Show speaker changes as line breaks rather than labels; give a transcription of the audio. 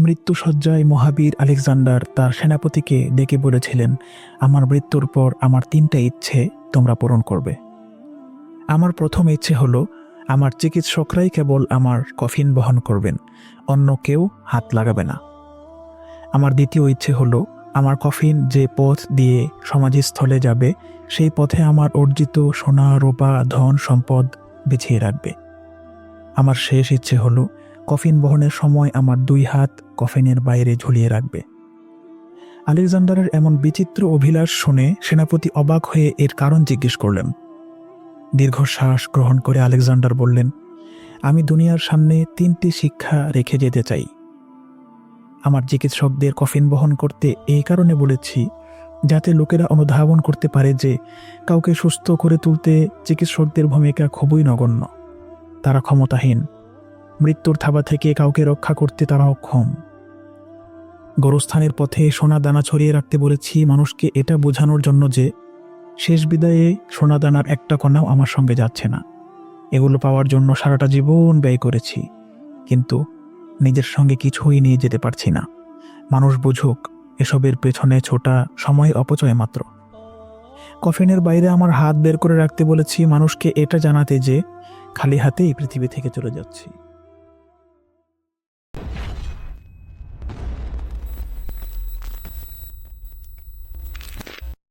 মৃত্যুসজ্জায় মহাবীর Alexander তার সেনাপতিকে ডেকে বলেছিলেন, আমার মৃত্যুর পর আমার তিনটা ইচ্ছে তোমরা পূরণ করবে। আমার প্রথম ইচ্ছে হলো, আমার চিকিৎসকরাই কেবল আমার কফিন বহন করবেন, অন্য কেউ হাত লাগাবে না। আমার দ্বিতীয় ইচ্ছে হলো, আমার কফিন যে পথ দিয়ে সমাধিস্থলে যাবে, সেই পথে আমার অর্জিত সোনা, রূপা, ধন, সম্পদ বিছিয়ে রাখবে। আমার শেষ ইচ্ছে হলো কফিন বহনের সময় আমার দুই হাত কফিনের বাইরে ঝুলিয়ে রাখবে। আলেকজান্ডারের এমন বিচিত্র অভিলাষ শুনে সেনাপতি অবাক হয়ে এর কারণ জিজ্ঞেস করলেন। দীর্ঘশ্বাস গ্রহণ করে আলেকজান্ডার বললেন, আমি দুনিয়ার সামনে তিনটি শিক্ষা রেখে যেতে চাই। আমার চিকিৎসকদের কফিন বহন করতে এই কারণে বলেছি, যাতে লোকেরা অনুধাবন করতে পারে যে কাউকে সুস্থ করে তুলতে চিকিৎসকদের ভূমিকা খুবই নগণ্য। তারা ক্ষমতাহীন মৃত্যুর থাবা থেকে কাউকে রক্ষা করতে তারা অক্ষম। গোরস্থানের পথে সোনা দানা ছড়িয়ে রাখতে বলেছি, মানুষকে এটা বোঝানোর জন্য যে, শেষ বিদায়ে সোনা দানার একটা কণাও আমার সঙ্গে যাচ্ছে না। এগুলো পাওয়ার জন্য সারাটা জীবন ব্যয় করেছি, কিন্তু নিজের সঙ্গে কিছুই নিয়ে যেতে পারছি না। মানুষ বুঝুক, এসবের পেছনে ছোটা সময় অপচয় মাত্র। কফিনের বাইরে আমার হাত বের করে রাখতে বলেছি, মানুষকে এটা জানাতে যে, খালি হাতেই পৃথিবী থেকে চলে যাচ্ছি।